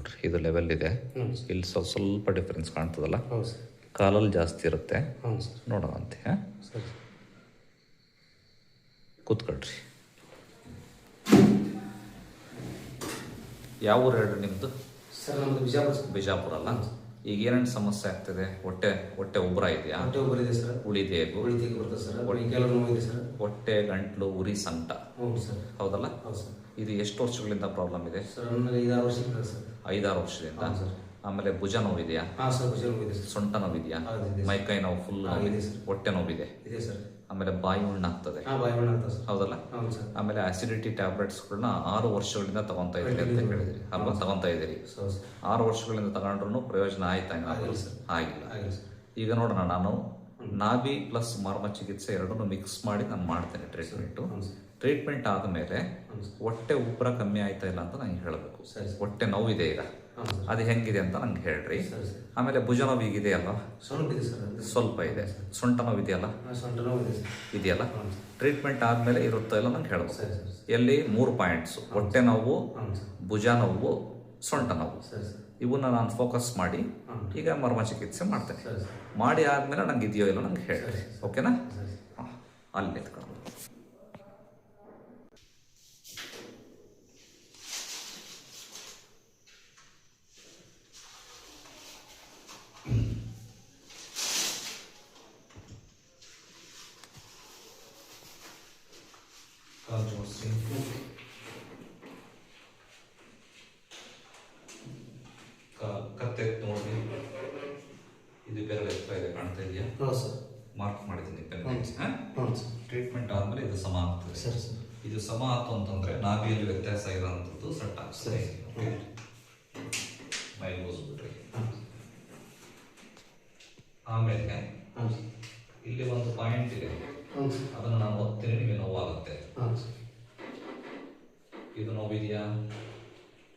ನೋಡ್ರಿ ಇದು ಲೆವೆಲ್ ಇದೆ. ಹ್ಞೂ ಇಲ್ಲಿ ಸ್ವಲ್ಪ ಸ್ವಲ್ಪ ಡಿಫ್ರೆನ್ಸ್ ಕಾಣ್ತದಲ್ಲ? ಹೌದು ಸರ್. ಕಾಲಲ್ಲಿ ಜಾಸ್ತಿ ಇರುತ್ತೆ. ಹ್ಞೂ ಸರ್. ನೋಡೋಣ ಅಂತೆ ಹಾಂ? ಕೂತ್ಕೊಳ್ರಿ. ಯಾವ ಊರು ಹೇಳ್ರಿ ನಿಮ್ಮದು ಸರ್ ನಮ್ಮದು ಬಿಜಾಪುರ ಬಿಜಾಪುರ ಅಲ್ಲ? ಈಗ ಏನೇನು ಸಮಸ್ಯೆ ಆಗ್ತಿದೆ? ಹೊಟ್ಟೆ ಹೊಟ್ಟೆ ಉಬ್ಬರ ಇದೆಯಾ? ಹೊಟ್ಟೆ ಉಬ್ಬರ ಇದೆ ಸರ್. ಉಳಿದೇಗು ಉಳಿದೇ ಬರ್ತದೆ ಸರ್. ಹೊಟ್ಟೆ ಗಂಟ್ಲು ಉರಿ ಸಂಟ. ಹ್ಞೂ ಸರ್. ಹೌದಲ್ಲ? ಹೌದು ಸರ್. ಇದು ಎಷ್ಟು ವರ್ಷಗಳಿಂದ ಪ್ರಾಬ್ಲಮ್ ಇದೆ? ಸರ್ ಐದಾರು ವರ್ಷ ಇದೆ ಸರ್ ಐದಾರು ವರ್ಷದಿಂದ? ಹೌದು ಸರ್ ಆಮೇಲೆ ಭುಜ ನೋವಿದೆಯಾ? ಹಾಂ ಸರ್ ಭುಜ ಸೊಂಟ ನೋವಿದೆಯಾ? ಮೈ ಮೈಕೈ ನೋವು ಫುಲ್ ಹಾ, ಇದೆ ಸರ್. ಹೊಟ್ಟೆ ನೋವಿದೆ. ಇದೆ ಸರ್ ಆಮೇಲೆ ಬಾಯಿ ಹುಣ್ಣಾಗ್ತದೆ ಹಾಂ ಬಾಯಿ ಬಣ್ಣ ಆಗ್ತದೆ ಸರ್ ಹೌದಲ್ಲ? ಹೌದು ಸರ್ ಆಮೇಲೆ ಅಸಿಡಿಟಿ ಟ್ಯಾಬ್ಲೆಟ್ಸ್ಗಳನ್ನ ಆರು ವರ್ಷಗಳಿಂದ ತಗೊಂತಾ ಇದ್ದೀರಿ ಅಂತ ಹೇಳಿದ್ರಿ ಅಲ್ವಾ? ತಗೊಂತಾ ಇದ್ದೀರಿ. ಹೌದು ಸರ್ ಆರು ವರ್ಷಗಳಿಂದ ತಗೊಂಡ್ರು ಪ್ರಯೋಜನ ಆಯ್ತಾ ಏನಾದ್ರು? ಆಗಿಲ್ಲ ಸರ್. ಆಗಿಲ್ಲ. ಆಗಿಲ್ಲ ಸರ್ ಈಗ ನೋಡೋಣ ನಾನು ನಾಭಿ ಪ್ಲಸ್ ಮರ್ಮ ಚಿಕಿತ್ಸೆ ಎರಡನ್ನೂ ಮಿಕ್ಸ್ ಮಾಡಿ ನಾನು ಮಾಡ್ತೇನೆ ಟ್ರೀಟ್ಮೆಂಟು ಟ್ರೀಟ್ಮೆಂಟ್ ಆದಮೇಲೆ ಹೊಟ್ಟೆ ಉಬ್ಬರ ಕಮ್ಮಿ ಆಯ್ತಾ ಇಲ್ಲ ಅಂತ ನಂಗೆ ಹೇಳಬೇಕು. ಹೊಟ್ಟೆ ನೋವಿದೆ ಈಗ. ಅದು ಹೆಂಗಿದೆ ಅಂತ ನಂಗೆ ಹೇಳ್ರಿ. ಆಮೇಲೆ ಭುಜ ನೋವು ಈಗಿದೆಯಲ್ಲ ಸ್ವಲ್ಪ ಇದೆ ಸರ್ ಸ್ವಲ್ಪ ಇದೆ. ಸೊಂಟ ನೋವು ಇದೆಯಲ್ಲ? ಇದೆಯಲ್ಲ ಟ್ರೀಟ್ಮೆಂಟ್ ಆದಮೇಲೆ ಇರುತ್ತೋ ಇಲ್ಲ ನಂಗೆ ಹೇಳಬೇಕು. ಎಲ್ಲಿ? ಮೂರು ಪಾಯಿಂಟ್ಸ್ ಹೊಟ್ಟೆ ನೋವು ಭುಜ ನೋವು ಸೊಂಟ ನೋವು. ಇವನ್ನ ನಾನು ಫೋಕಸ್ ಮಾಡಿ ಈಗ ಮರ್ಮ ಚಿಕಿತ್ಸೆ ಮಾಡ್ತೇನೆ ಮಾಡಿ ಆದ್ಮೇಲೆ ನಂಗೆ ಇದೆಯೋ ಇಲ್ಲ ನಂಗೆ ಹೇಳಿ. ಓಕೆನಾ ಹಾಂ ಅಲ್ಲಿ ನಿಂತ್ಕೊಂಡು ಕಾಲು ಜೋಡಿಸಿ ಕಾ- ಕತ್ತೆ ನೋಡಿ ಇದು ಬೆರಳು ಎತ್ತರ ಇದೆ ಕಾಣ್ತಾ ಇದೆಯಾ ಹೌದು ಸರ್. ಮಾರ್ಕ್ ಮಾಡಿದ್ದೀನಿ ಟ್ರೀಟ್ಮೆಂಟ್ ಆದ್ಮೇಲೆ ಇದು ಸಮ ಆಗ್ತದೆ. ಸರಿ ಇದು ಸಮ ಆಯ್ತು ಅಂತಂದ್ರೆ ನಾಭಿಯಲ್ಲಿ ವ್ಯತ್ಯಾಸ ಇರೋಂಥದ್ದು ಸೆಟ್ ಆಗ್ತದೆ. ಮೈ ಹಾಂ ಆಮೇಲೆ ಇಲ್ಲಿ ಒಂದು ಪಾಯಿಂಟ್ ಇದೆ. ಅದನ್ನು ನಾನು ಒತ್ತೀನಿ ನಿಮಗೆ ನೋವಾಗುತ್ತೆ. ಇದು ನೋವಿದೆಯಾ?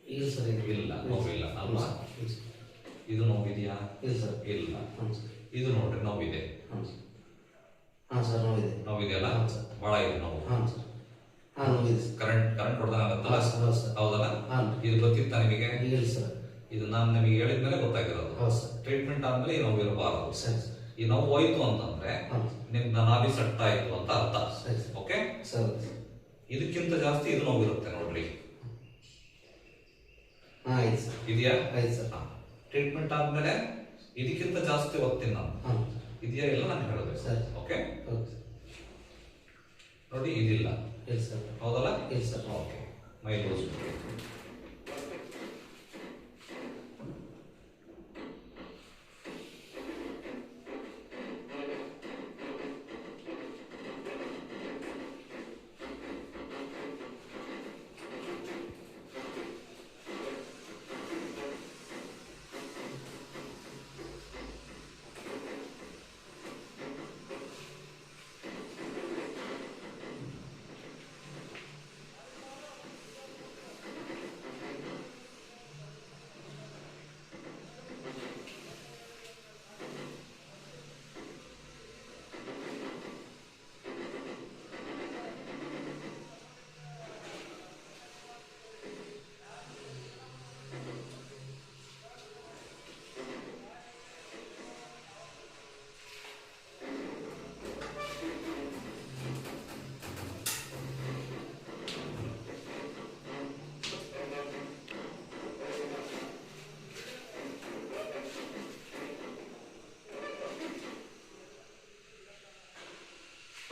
ಇಲ್ಲ ಸರ್ ಇಲ್ಲ. ನೋವಿಲ್ಲ ಅಲ್ವಾ? ಇದು ನೋವಿದೆಯಾ? ಇಲ್ಲ ಸರ್. ಇಲ್ಲ. ಇದು ನೋಡ್ರಿ ನೋವಿದೆ. ಹಾಂ ಸರ್ ನೋವಿದೆ. ನೋವಿದೆಯಲ್ಲ. ಬಹಳ ಇದೆ ನೋವು. ಹಾಂ ಸರ್. ಹಾಂ ನೋವಿದೆ ಕರೆಂಟ್ ಕರೆಂಟ್ ಹೊಡೆದಾಗತ್ತಲ್ಲ ಹಾಂ ಸರ್ ಸರ್. ಹೌದಲ್ಲ? ಹಾಂ. ಇದು ಗೊತ್ತಿತ್ತಾ ನಿಮಗೆ? ಇಲ್ಲ ಸರ್. ಇದು ನಾನು ನಿಮಗೆ ಹೇಳಿದ್ಮೇಲೆ ಗೊತ್ತಾಗಿರೋದು. ಹೌದು ಸರ್. ಟ್ರೀಟ್ಮೆಂಟ್ ಆದ್ಮೇಲೆ ಈ ನೋವು ಇರಬಾರದು. ಸರಿ ಈ ನೋವು ಹೋಯ್ತು ಅಂತಂದ್ರೆ ಹಾಂ ನಿಮ್ ನಾಭಿ ಸಟ್ಟ ಆಯ್ತು ಅಂತ ಅರ್ಥ. Okay sir. ಇದಕ್ಕಿಂತ ಜಾಸ್ತಿ ಇದು ನೋವಿರುತ್ತೆ ನೋಡ್ರಿ. ಹಾಂ ಆಯ್ತು ಸರ್. ಇದೆಯಾ? ಆಯ್ತು ಸರ್. ಟ್ರೀಟ್ಮೆಂಟ್ ಆದ್ಮೇಲೆ ಇದಕ್ಕಿಂತ ಜಾಸ್ತಿ ಓದ್ತೀನಿ ನಾನು ಇದೆಯಾ ಇಲ್ಲ ನಾನು ಹೇಳಬೇಕು ಸರ್. ಓಕೆ ನೋಡಿ ಇದಿಲ್ಲ. ಹೌದಲ್ಲ? ಓಕೆ ಮೈ ಲೂಸ್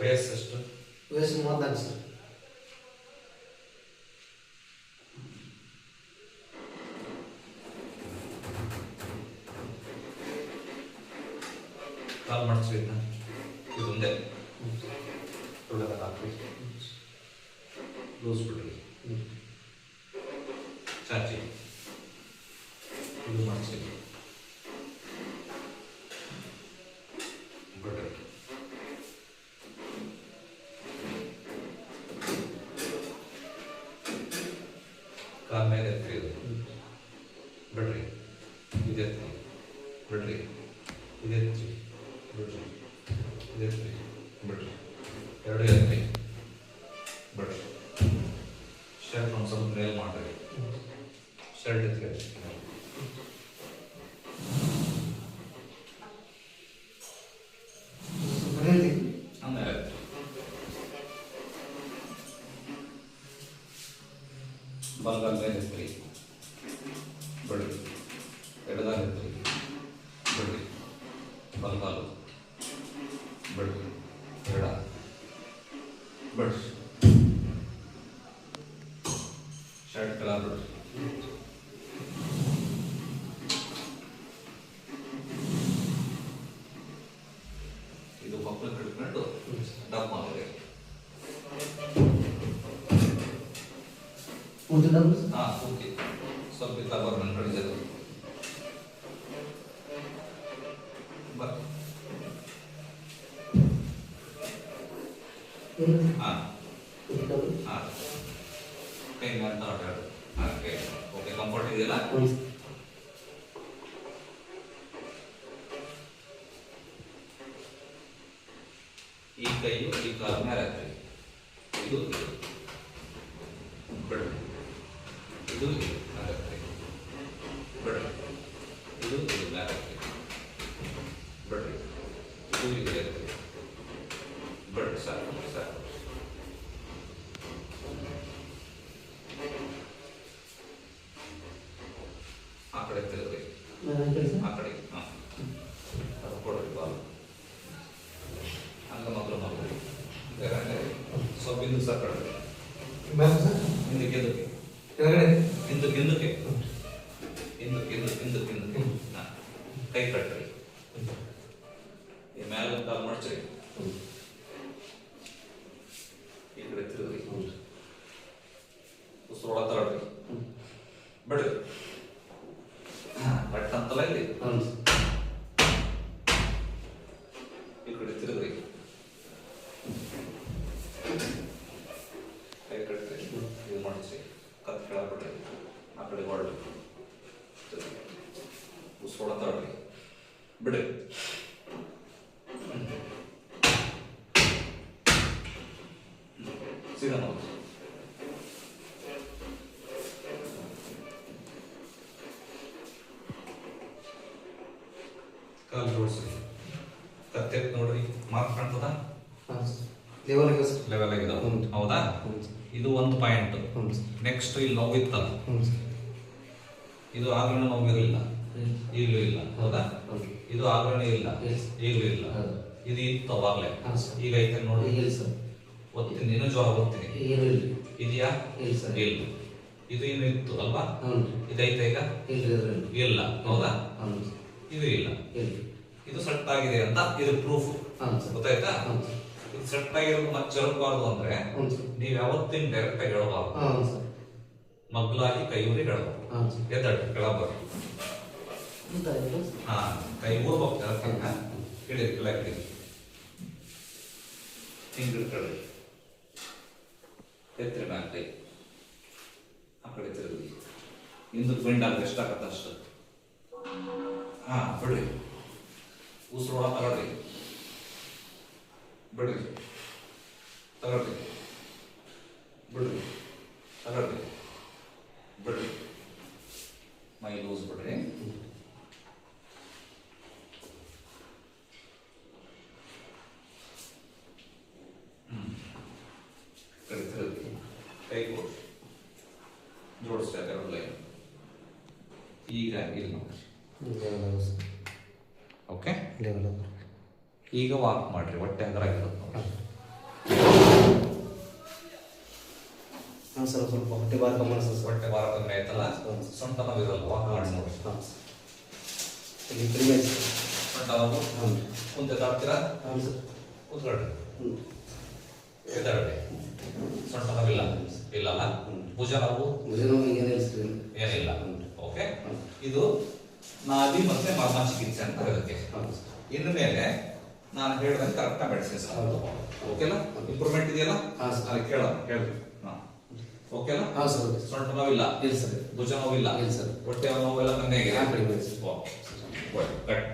ವಯಸ್ಸೆಷ್ಟು? ವಯಸ್ಸು ಮೂವತ್ನಾಲ್ಕು ಸರ್. ಕಾಲ್ ಮಾಡಿಸ್ರಿ ಇದನ್ನ. ಇದು ಒಂದೇ. ಒಳ್ಳೆದಾಗ ಹಾಕ್ರಿ ಲೂಸ್ ಬಿಡ್ರಿ ಚಾಚಿ ಇದು ಮಾಡಿಸಿ ಬಿಡ್ರಿ ಕಾಲ್ ಮೇಲೆ ಎತ್ತಿ ಇದು ಬಿಡ್ರಿ ಇದೆತ್ತಿ ಬಿಡ್ರಿ ಇದೆತ್ತಿ ಬಿಡ್ರಿ ಇದೆತ್ತಿ ಬಿಡ್ರಿ. ಎರಡು ಎತ್ತಿ ಬಿಡ್ರಿ. ಶರ್ಟ್ ಒಂದು ಸ್ವಲ್ಪ ಮೇಲ್ ಮಾಡ್ರಿ. ಶರ್ಟ್ ಎತ್ತಿ ಬಲಗಾಲ ಮೇಲೆ ಪೂರ್ತಿ ಡಬಲ್ ಸರ್ ಹಾ ಓಕೆ ಸ್ವಲ್ಪ ಇತ್ತ ಬರ್ಬೇಕು ಕಳಿಸೋದು ಬರ್ ಏನು ಹಾ ಪೂರ್ತಿ ಡಬಲ್ ಹಾ ಕೈ ಮೇಲೆ ತಗೊಂಡು ಹಾ ಕೈ ಓಕೆ ಕಂಫರ್ಟ್ ಇದೆಯಲ್ಲ ಹ್ಞೂ ಸರ್ ಈ ಕೈಯು ಈ ಕಾಲ ಮೇಲೆ ಹಾಕ್ರಿ ಇದು ಇದು ಬಿಡ್ರಿ ಇದು ಇದು ಮೇಲೆ ಹಾಕ್ರಿ ಬಿಡ್ರಿ ಇದು ಇದು ಮೇಲೆ ಹಾಕ್ರಿ ಬಿಡ್ರಿ ಇದು ಇದು ಹಾಕ್ರಿ ಬಿಡ್ರಿ ಸಾಕು ಸಾಕು ಆ ಕಡೆ ತಿರುಗ್ರಿ ನಾನು ಕೆಲಸ ಆ ಕಡೆ ಹಾಂ ಅದು ಕೊಡ್ರಿ ಬಾಲ್ ಹಂಗ ಮಕ್ಕಳು ಮಕ್ಕಳು ಬೇರೆ ಸ್ವಲ್ಪ ಹಿಂದಕ್ಕೆ ಸರ್ ಕಡ್ರಿ ಬ್ಯಾಗ್ ಸರ್ ಹಿಂದಕ್ಕೆ ಹಿಂದಕ್ಕೆ ಕೆಳಗಡೆ ಹಿಂದಕ್ಕೆ ಹಿಂದಕ್ಕೆ ಹಿಂದಕ್ಕೆ ಹಿಂದಕ್ಕೆ ಹಿಂದಕ್ಕೆ ಕೈ ಕಟ್ರಿ ಈ ಮ್ಯಾಲ ಕಾಲು ಮಡ್ಚ್ರಿ ಈ ಕಡೆ ತಿರುಗ್ರಿ. ಉಸಿರೊಳ ತಗೊಳ್ರಿ ಬಿಡ್ರಿ. ಹಾಂ ಬಟ್ ಅಂತಲ್ಲ ಇಲ್ಲಿ ಹ್ಞೂ ಸರ್ ಈ ಕಡೆ ತಿರುಗ್ರಿ ಕೈ ಕಟ್ರಿ ಇದು ಮಾಡಿಸಿ ಕತ್ ಕೆಳಗೆ ಬಿಡ್ರಿ ಆ ಕಡೆ ಹೊರಡ್ರಿ ಉಸ್ಕೊಳ ತಗೊಳ್ರಿ ಬಿಡ್ರಿ ನೋಡಿ ಕಾಲು ಜೋಡಿಸಿ ಕತ್ತೆ ನೋಡ್ರಿ ಮಾರ್ಕ್ ಕಾಣ್ತದ ಲೆವೆಲ್ ಲೆವೆಲ್ ಆಗಿದೆ ಹೌದಾ? ಇದು ಒಂದು ಪಾಯಿಂಟ್ ನೆಕ್ಸ್ಟ್ ಇಲ್ಲಿ ನೋವಿತ್ತಲ್ಲ. ಹ್ಞೂ ಸರ್ ಇದು ಆಗ್ಲೂ ನೋವಿರಲಿಲ್ಲ. ಈಗಲೂ ಇಲ್ಲ ಹೌದಾ. ಇದು ಆಗ್ಲೂ ಇಲ್ಲ. ಈಗಲೂ ಇಲ್ಲ ಇದು ಇತ್ತು ಅವಾಗಲೇ ಈಗ ಐತೆ ನೋಡಿ. ಸರ್. ಒತ್ತೀನಿ ನೀನು ಏನು ಇಲ್ಲ ಇದೆಯಾ? ಇಲ್ಲ ಸರ್. ಇಲ್ಲ. ಇದು ಏನು ಇತ್ತು ಅಲ್ವಾ? ಇದೈತೆ ಈಗ? ಇಲ್ಲ ಹೌದಾ? ಇದು ಇಲ್ಲ. ಇದು ಸೆಟ್ ಆಗಿದೆ ಅಂತ ಇದು ಪ್ರೂಫ್ ಗೊತ್ತಾಯ್ತಾ? ಇದು ಸೆಟ್ ಆಗಿರೋದು ಮತ್ತೆ ಜರುಗಬಾರ್ದು ಅಂದ್ರೆ ನೀವ್ ಯಾವತ್ತಿನ ಡೈರೆಕ್ಟ್ ಆಗಿ ಹೇಳಬಾರ್ದು ಮಗ್ಲಾಗಿ ಕೈ ಊರಿ ಹೇಳಬಾರ್ದು ಎದ್ದಾಡ್ರಿ ಗೊತ್ತಾಯ್ತು ಹಾ ಕೈ ಊರ್ ಹೋಗ್ತಾರೆ ಹಿಡಿರಿ ಕೆಳಗೆ ಹಿಡಿರಿ ಹಿಂಗ್ ಹಿಡ್ಕೊಳ್ರಿ ಎತ್ತರಿ ಮ್ಯಾಲ ಕೈ ಆ ಕಡೆ ತಿರುಗಿ ಹಿಂದಕ್ಕೆ ಬೆಂಡ್ ಆಗುತ್ತೆ ಎಷ್ಟಾಗತ್ತೆ ಅಷ್ಟು. ಹಾ, ಬಿಡ್ರಿ. ಉಸಿರು ತಗೊಳ್ರಿ. ಬಿಡ್ರಿ. ತಗೊಳ್ರಿ ಬಿಡ್ರಿ ತಗೊಳ್ರಿ ಬಿಡ್ರಿ ಮೈ ಲೂಸ್ ಬಿಡ್ರಿ ಕಡೆ ತಿರುಗಿ ಕೈ ಕೊಡಿ ಲೈನ್ ಈಗ ಇಲ್ಲಿ ಓಕೆ ಈಗ ವಾಕ್ ಮಾಡ್ರಿ ಹೊಟ್ಟೆ ಅಂದ್ರೆ ಹಾಂ ಸರ್ ಸ್ವಲ್ಪ ಹೊಟ್ಟೆ ಬಾರ್ ಕಮ್ಮಿ ಹೊಟ್ಟೆ ಭಾರ ಕಮ್ಮಿ ಆಯ್ತಲ್ಲ? ಸೊಂಟ ನೋವಿರಲ್ಲ ವಾಕ್ ಮಾಡಿ ನೋಡಿ. ಸೊಂಟ ನೋವು? ಕುಂತೆ ತಾಡ್ತೀರಾ ಕೂತ್ಕೊಳ್ರಿ. ಎದ್ದಾಡ್ರಿ. ಸೊಂಟ ನೋವಿಲ್ಲ ಇಲ್ಲಲ್ಲ? ಭುಜ ನೋವು ಈಗೇನೇ ಸರ್ ಏನಿಲ್ಲ. ಹ್ಞೂ ಓಕೆ ಇದು ನಾದಿ ಮತ್ತೆ ಮರ್ಮ ಚಿಕಿತ್ಸೆ ಅಂತ ಹೇಳುತ್ತೆ ಮೇಲೆ ನಾನು ಹೇಳಿದಂಗೆ ಕರೆಕ್ಟ್ ಮೆಡಿಸಿನ್ಸ್ ಓಕೆನಾ ಇಂಪ್ರೂವ್ಮೆಂಟ್ ಇದೆಯಲ್ಲ? ಹಾಂ ಸರ್. ಅಲ್ಲಿ ಕೇಳ ಹೇಳ್ರಿ ಹಾಂ. ಓಕೆನಾ ಹಾಂ ಸರ್. ಸೊಂಟ ನೋವಿಲ್ಲ? ಇಲ್ಲ ಸರ್. ಭುಜ ನೋವಿಲ್ಲ? ಇಲ್ಲ ಸರ್. ಹೊಟ್ಟೆ ನೋವೆಲ್ಲ ಕಮ್ಮಿ ಆಗಿದೆ. Okay cut